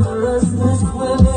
restless quivering.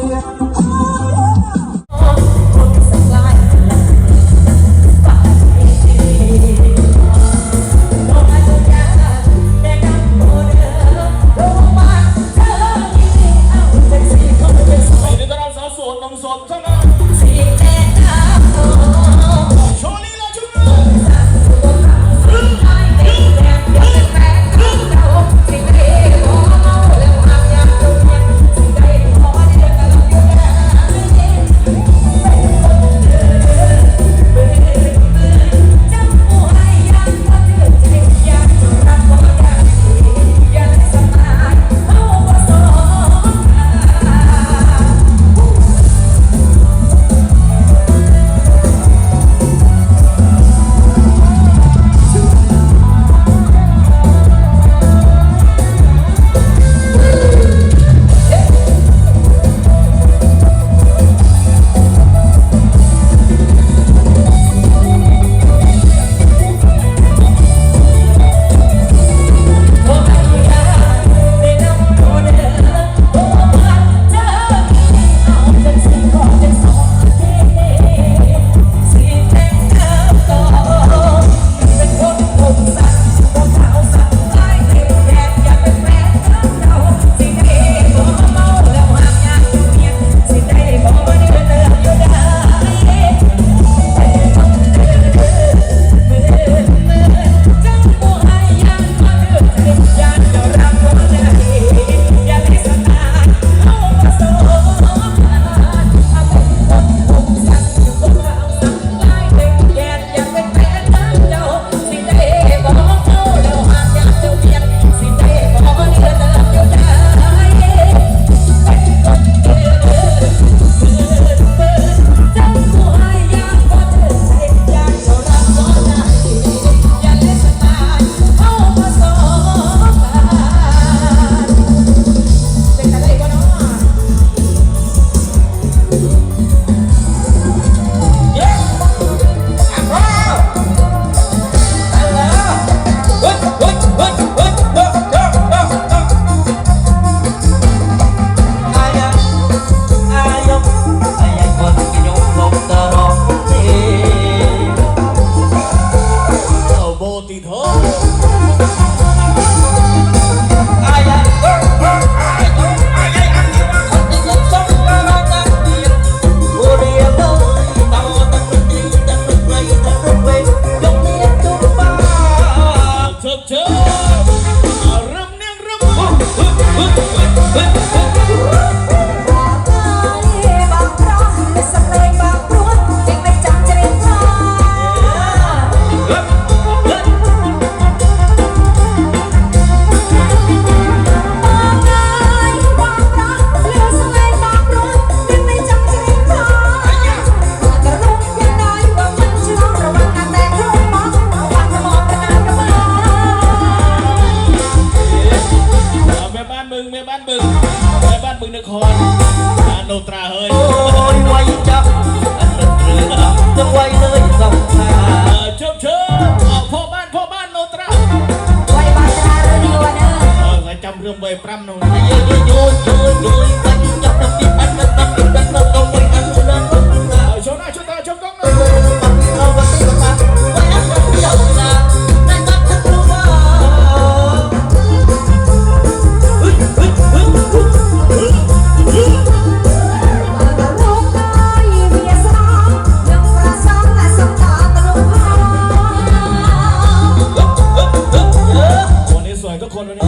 ทุกคนวันนี้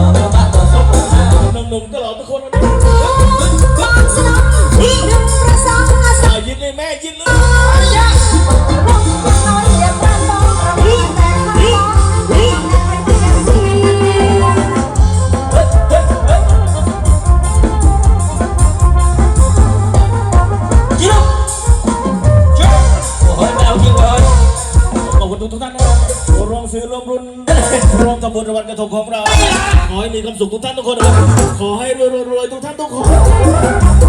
หนุ่มๆก็หล่อทุกคนวันนี้ ขอให้รวยๆทุกท่านทุกคน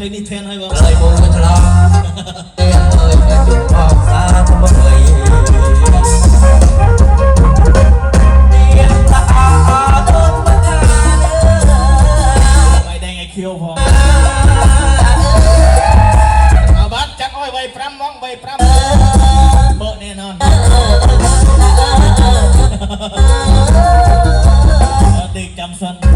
เพลงนี้แทนให้บ่างเลยมงชานทะเลาะเต้นเลยกระจุกออกตาทำมาเลยเคี้ยวพอเอาบัตรจัอ้อยใบพรำมองใบพรำเบอร์แน่นอนเด็กจำสัน